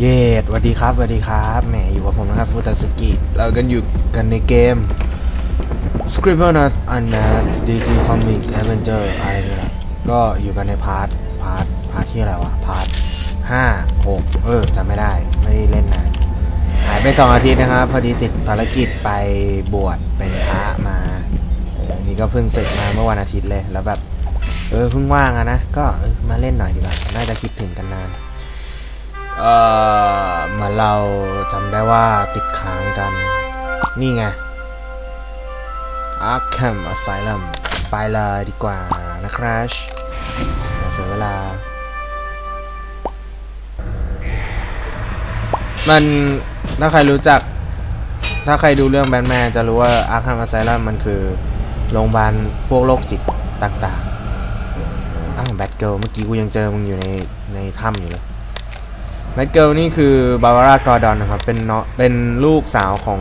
เยดสวัสดีครับสวัสดีครับแหมอยู่กับผมนะครับฟูตาสกิเรากันอยู่กันในเกม Scribbleners u n d DC Comic Adventure อะไรเนี่ยนะก็อยู่กันในพาร์ท พาร์ท พาร์ทที่อะไรวะ พาร์ทห้าหกเออจำไม่ได้ ไม่ได้เล่นนานหายไปสองอาทิตย์นะครับ พอดีติดภารกิจไปบวชเป็นพระมาออนี่ก็เพิ่งศึกมาเมื่อวันอาทิตย์เลย แล้วแบบ เออเพิ่งว่างอะนะ ก็มาเล่นหน่อยดีกว่า น่าจะคิดถึงกันนาน เอ่อเหมือนเราจำได้ว่าติดค้างกัน นี่ไง Arkham Asylum ไปเลยดีกว่านะครับอย่าเสียเวลา มันถ้าใครรู้จัก ถ้าใครดูเรื่องแบทแมนจะรู้ว่า Arkham Asylum มันคือโรงพยาบาลพวกโรคจิตต่างๆ อ้าวแบทเกิลเมื่อกี้กูยังเจอมึงอยู่ในในถ้ำอยู่เลย แบทเกิลนี่คือบาบาร่ากอร์ดอนนะครับ เป็นเนาะเป็นลูกสาวของ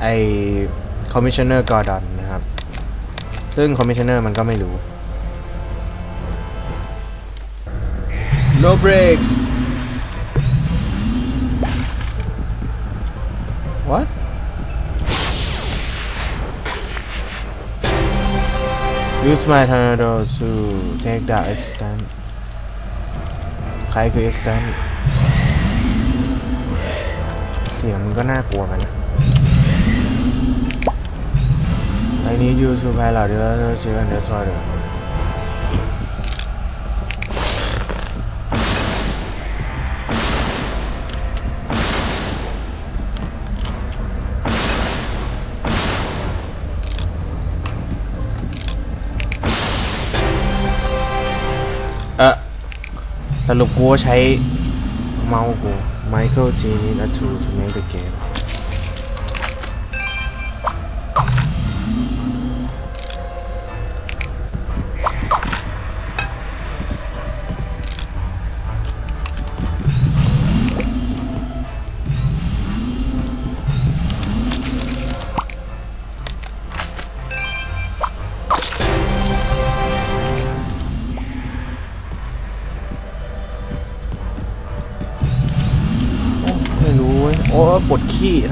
ไอคอมมิชชันเนอร์กอร์ดอนนะครับ ซึ่งคอมมิชชันเนอร์มันก็ไม่รู้ no break what use my tornado to take the extent ใครคือเอ็กซ์แตนเสียงมันก็น่ากลัวกันนะไอ้นี้ยูสูไเหล่อเดี๋ยวเชื่อเดี๋ยวซอยเดี๋ยวเออ สรุปกูก็ใช้เมาส์กู Michael G need a tool to make the game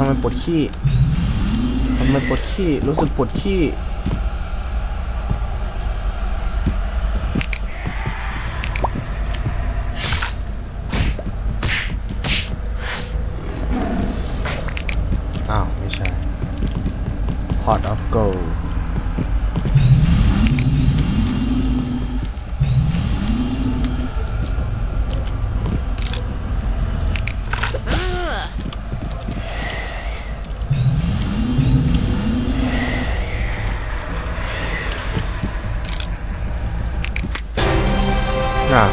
มันปวดขี้ทำไมปวดขี้ รู้สึกปวดขี้ อะ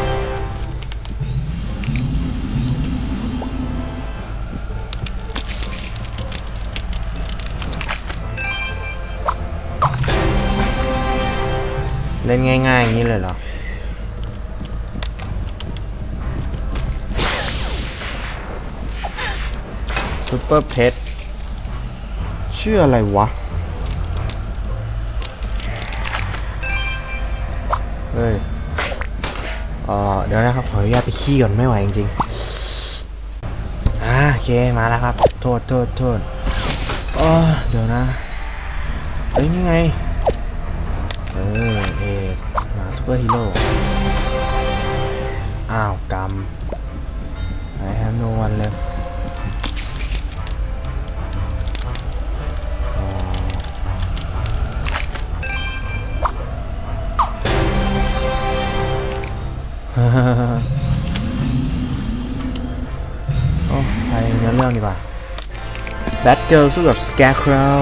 เล่นง่ายๆอย่างนี้เลยเหรอซูเปอร์เพชชื่ออะไรวะ เฮ้ย เออเดี๋ยวนะครับขออนุญาตไปขี้ก่อนไม่ไหวจริงๆอ่าโอเคมาแล้วครับ โทษโทษโทษเออเดี๋ยวนะเฮ้ยนี่ไง เออเอมาซูเปอร์ฮีโร่ อ้าวกำ I have no one left โอ้ไปเนื้อเรื่องดีกว่า Bad Girl สู้กับ Scarecrow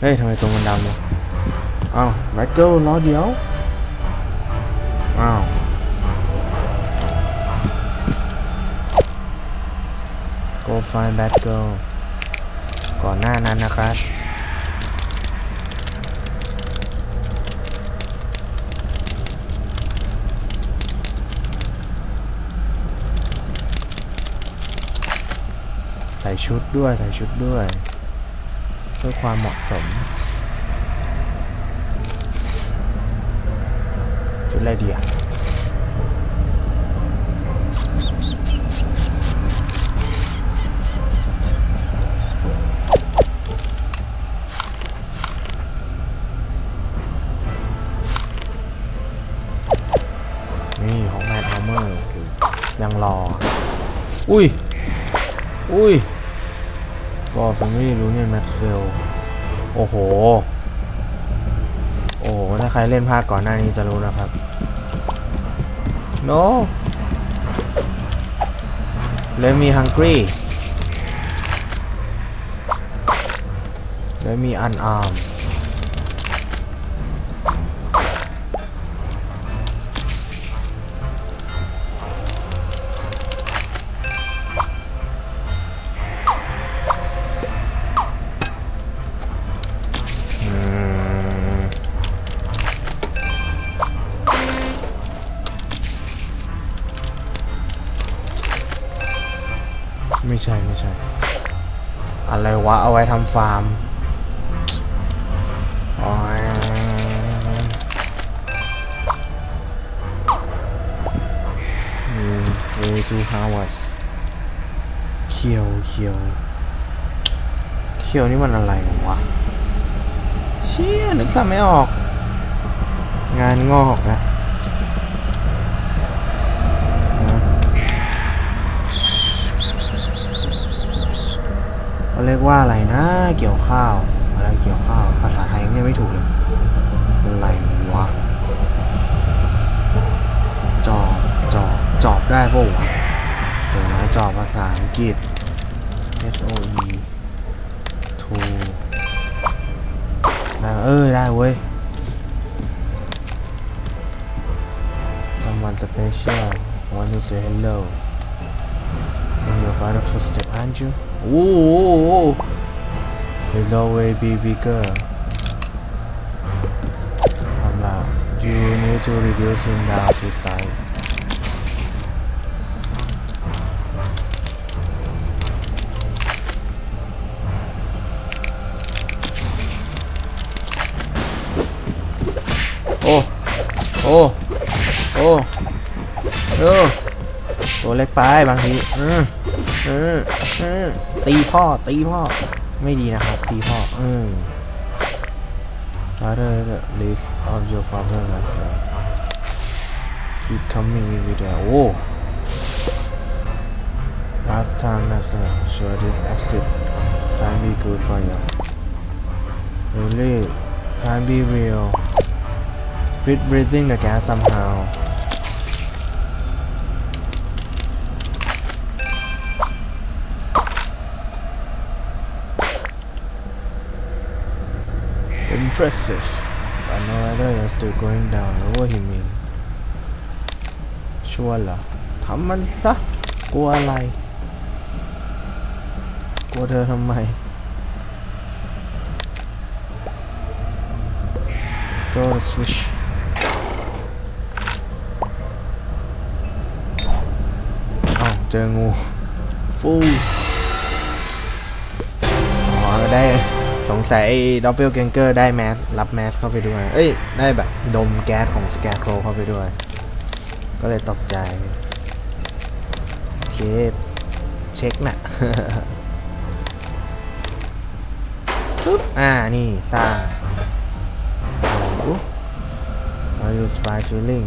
เฮ้ยทำไมตรงมันดำวะอ้าว Bad Girl รอเดี๋ยวอ้าว Go find Bad Girl ก่อนห ใส่ชุดด้วยใส่ชุดด้วย เพื่อความเหมาะสม ชุดอะไรดีอะยังรอ อุ้ย อุ้ย ก็ผมไม่รู้เนี่ยแม็กเฟลโอ้โห โอ้โหถ้าใครเล่นภาคก่อนหน้านี้จะรู้นะครับ no let me hungry let me unarmed วะเอาไว้ทำฟาร์มอ๋ออืม way to Harvard เขียวเขียวเขียวนี่มันอะไรวะ เชี่ยนึกซ้ำไม่ออก งานงอกนะ เขาเรียกว่าอะไรนะ เกี่ยวข้าวอะไรเกี่ยวข้าว ภาษาไทยยังเรียไม่ถูกเลยอะไรวะจอบจอบจอบได้ปะวะเดี๋ยวนะจอบภาษาอังกฤษ H O E to ได้เออได้เว้ย someone special want to say hello in your father footstep aren't you โอ้โห hello way be bigger ทำละ you need to reduce him down to size โอ้โอ้โอ้เออตัวเล็กไปบางที อืม อืมอืมตีพ่อ ตีพ่อ ไม่ดีนะครับ ตีพ่อ อืม Other the list of your problem as well keep coming with it โอ้ Part time as well sure this acid can be good for you really can be real quit breathing the gas somehow 'impressive but no other is still going down over him in ชัวร์เหรอทำมันซะกลัวอะไรกลัวเธอทำไม Throw the switch อ้าวเจองูฟูอ๋อได้ สงสัยไอ้ด็อปเปิลเกงเกอร์ได้แมสรับแมสเข้าไปด้วย เอ้ย ได้แบบดมแก๊สของสแกโครเข้าไปด้วย ก็เลยตกใจ โอเค เช็คน่ะปึ๊บอ่า นี่สร้าง Are you spy drilling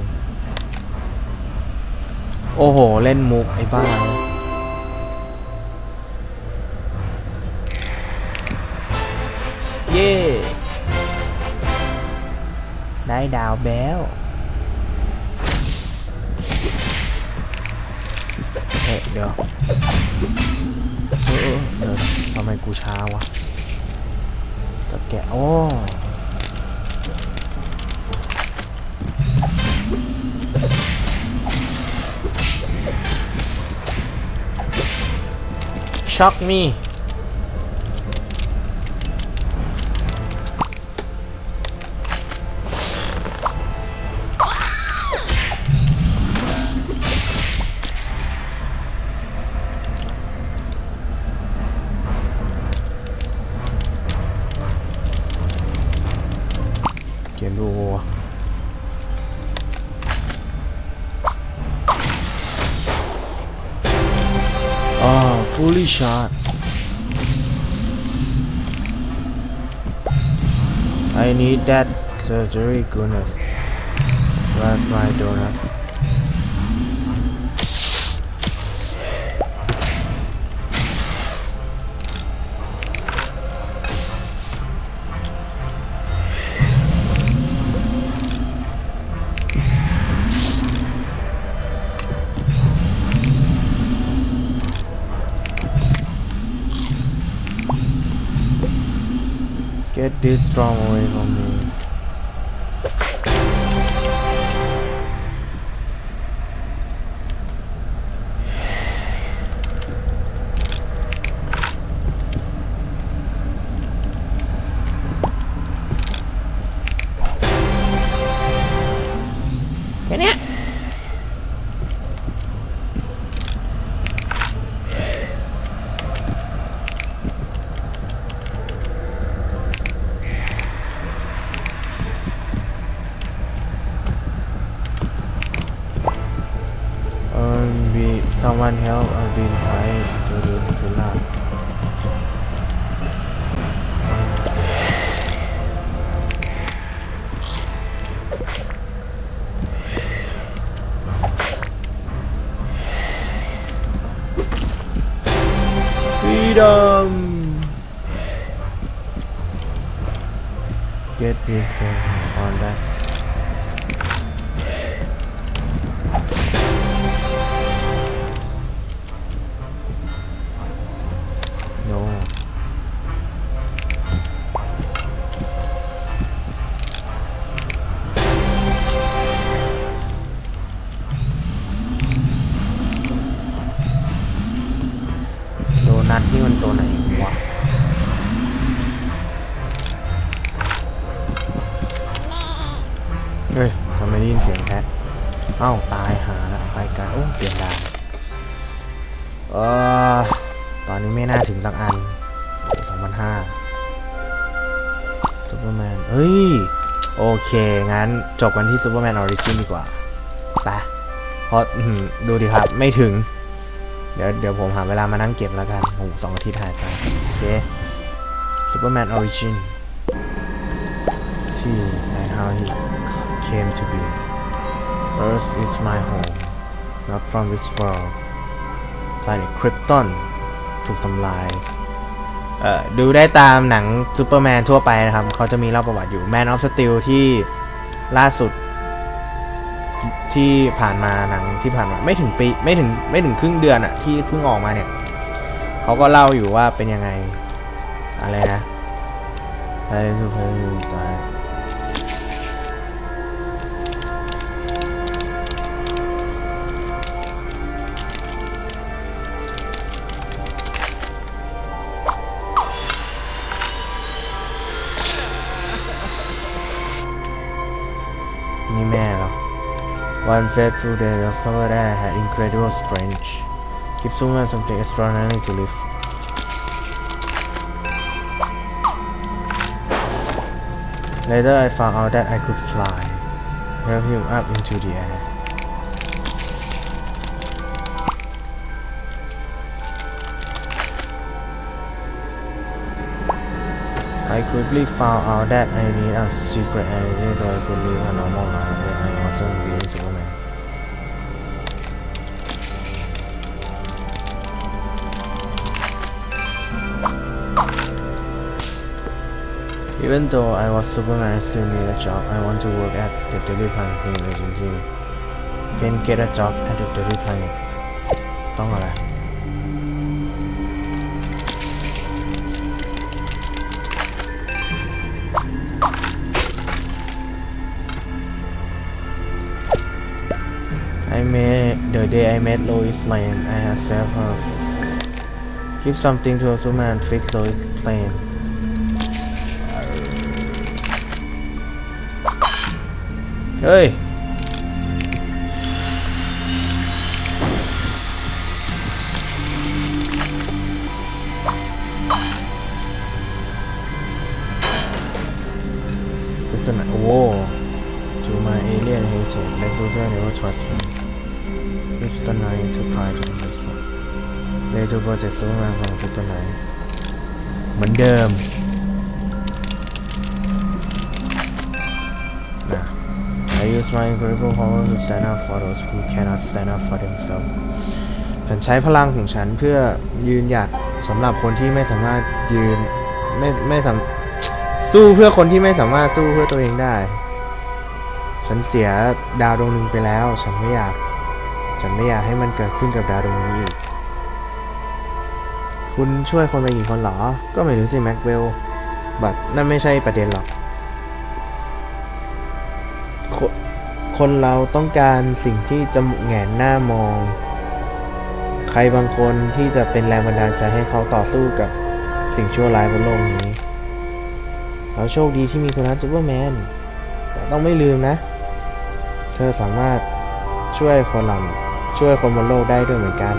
โอ้โห เล่นมุกไอ้บ้า เย่ได้ดาวแบ้วเอ๊ะเดี๋ยวเออเดี๋ยวทำไมกูช้าวะจะแกะโอ้ช็อกมี ดูวัว Ah, fully shot. I need that surgery, goodness. Where's my donut? Get this strong away from me ฟีดอม get this thing on that นัทนี่มันตัวไหนวะเฮ้ยทำไมได้ยินเสียงแพะเอ้าตายหาละไปกันโอ้เปลี่ยนดาวเออตอนนี้ไม่น่าถึงสักอันสองพันห้าซูเปอร์แมนเฮ้ย โอเค งั้นจบกันที่ซูเปอร์แมนออริจินดีกว่าไปเพราะดูดิครับ ไม่ถึง เดี๋ยวเดี๋ยวผมหาเวลามานั่งเก็บแล้วกันโอ้สองอาทิตย์หายไปโอเคซูเปอร์แมนออริจินที่ and how he came to be Earth is my home not from this world planet Krypton ถูกทำลายเอ่อดูได้ตามหนังซูเปอร์แมนทั่วไปนะครับ เขาจะมีเล่าประวัติอยู่ Man of Steel ที่ล่าสุด ที่ผ่านมาหนังที่ผ่านมาไม่ถึงปีไม่ถึงไม่ถึงครึ่งเดือนอะที่เพิ่งออกมาเนี่ยเขาก็เล่าอยู่ว่าเป็นยังไง อะไรนะไปสุภาพสาย One day discovered that I had incredible strength. Give someone something extraordinary to live. Later I found out that I could fly. Help him up into the air. I quickly found out that I need a secret identity so I could live a normal life when I wasn't being Even though I was Superman, I still need a job. I want to work at the Daily Planet Film Agency. Can get a job at the Daily Planet. ต้องอะไร I made the day I met Lois Lane. I had saved her. Give something to a Superman. Fix Lois Lane. เฮ้ย ตัวไหนโอ้จูมาเอเลียนเฮเจนและดูเซอร์เนวทรัสมิสตันไหนทูพายทูเลจูโปรเจกต์ซูเปอร์มาของมิสตันไหนเหมือนเดิม use my incredible power to stand up for those who cannot stand up for themselves ฉันใช้พลังของฉันเพื่อยืนหยัดสำหรับคนที่ไม่สามารถยืนไม่ไม่สามสู้เพื่อคนที่ไม่สามารถสู้เพื่อตัวเองได้ ฉันเสียดาวดวงหนึ่งไปแล้ว ฉันไม่อยาก ฉันไม่อยากให้มันเกิดขึ้นกับดาวดวงนี้อีก คุณช่วยคนไปกี่คนเหรอ ก็ไม่รู้สิแม็กเวล บัตนั่นไม่ใช่ประเด็นหรอก คนเราต้องการสิ่งที่จะแหงนหน้ามอง ใครบางคนที่จะเป็นแรงบันดาลใจให้เขาต่อสู้กับสิ่งชั่วร้ายบนโลกนี้ เราโชคดีที่มีคุณนัทซูเปอร์แมน แต่ต้องไม่ลืมนะ เธอสามารถช่วยคนหลังช่วยคนบนโลกได้ด้วยเหมือนกัน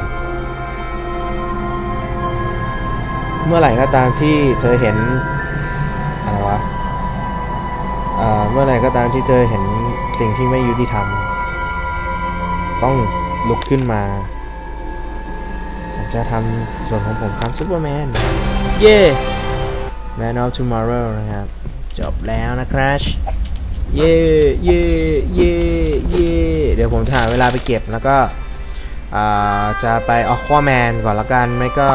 เมื่อไหร่ก็ตามที่เธอเห็น เอ่อเมื่อไหร่ก็ตามที่เธอเห็นสิ่งที่ไม่ยุติธรรม ต้องลุกขึ้นมา ผมจะทำส่วนของผมครับซูเปอร์แมน เย่ Man of Tomorrow นะครับ จบแล้วนะครับเย่เย่เย่เย่เดี๋ยวผมจะหาเวลาไปเก็บแล้วก็อ่าจะไปออ q ควาแมนก่อนละกัน ไม่ก็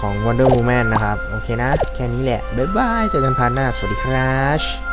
ของ Wonder Woman นะครับ โอเคนะ แค่นี้แหละ บ๊ายบาย เจอกันพาร์ทหน้า สวัสดีครับ